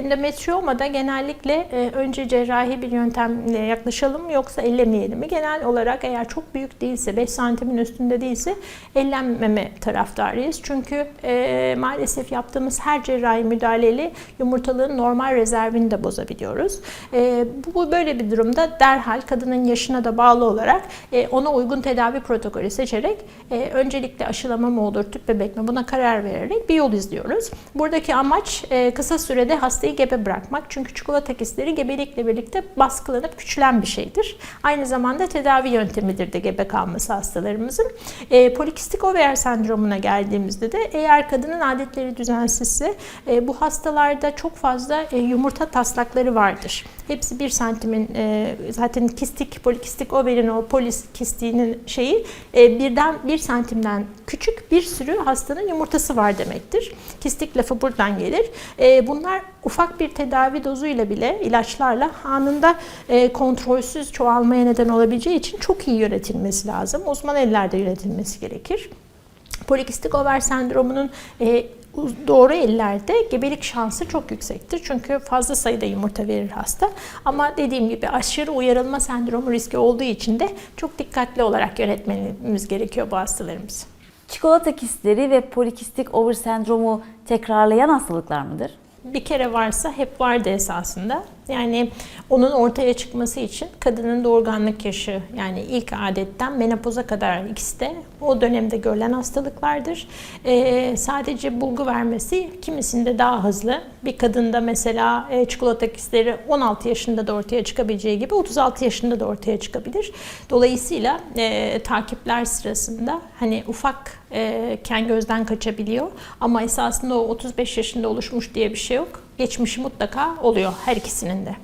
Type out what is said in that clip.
endometriomada genellikle e, önce cerrahi bir yöntemle yaklaşalım yoksa ellemeyelim mi? Genel olarak eğer çok büyük değilse, 5 santimin üstünde değilse ellenmeme taraftarıyız. Çünkü e, maalesef yaptığımız her cerrahi müdahaleyle yumurtalığın normal rezervini de bozabiliyoruz. E, bu böyle bir durumda derhal kadının yaşına da bağlı olarak e, ona uygun tedavi protokolü seçerek e, öncelikle aşılama mı olur, tüp bebek mi buna karar vererek bir yol izliyoruz. Buradaki amaç e, kısa sürede hastayı gebe bırakmak. Çünkü çikolata kistleri gebelikle birlikte baskılanıp küçülen bir şeydir. Aynı zamanda tedavi yöntemidir de gebe kalması hastalarımızın. E, polikistik over sendromuna geldiğimizde de eğer kadının adetleri düzensizse e, bu hastalarda çok fazla e, yumurta taslakları vardır. Hepsi bir santimin e, zaten kistik, polikistik overin o polikistiğinin şeyi e, birden bir santimden küçük bir sürü hastanın yumurtası var demektir. Kistik lafı buradan gelir. E, bunlar ufak bir tedavi dozuyla bile ilaçlarla anında e, kontrolsüz çoğalmaya neden olabileceği için çok iyi yönetilmesi lazım. Uzman ellerde yönetilmesi gerekir. Polikistik over sendromunun e, doğru ellerde gebelik şansı çok yüksektir. Çünkü fazla sayıda yumurta verir hasta. Ama dediğim gibi aşırı uyarılma sendromu riski olduğu için de çok dikkatli olarak yönetmemiz gerekiyor bu hastalarımızı. Çikolata kistleri ve polikistik over sendromu tekrarlayan hastalıklar mıdır? Bir kere varsa hep vardı esasında. Yani onun ortaya çıkması için kadının doğurganlık yaşı yani ilk adetten menopoza kadar ikisi de o dönemde görülen hastalıklardır. Ee, sadece bulgu vermesi kimisinde daha hızlı. Bir kadında mesela e, çikolata kistleri 16 yaşında da ortaya çıkabileceği gibi 36 yaşında da ortaya çıkabilir. Dolayısıyla e, takipler sırasında hani ufak e, ken gözden kaçabiliyor ama esasında o 35 yaşında oluşmuş diye bir şey yok. Geçmişi mutlaka oluyor her ikisinin de.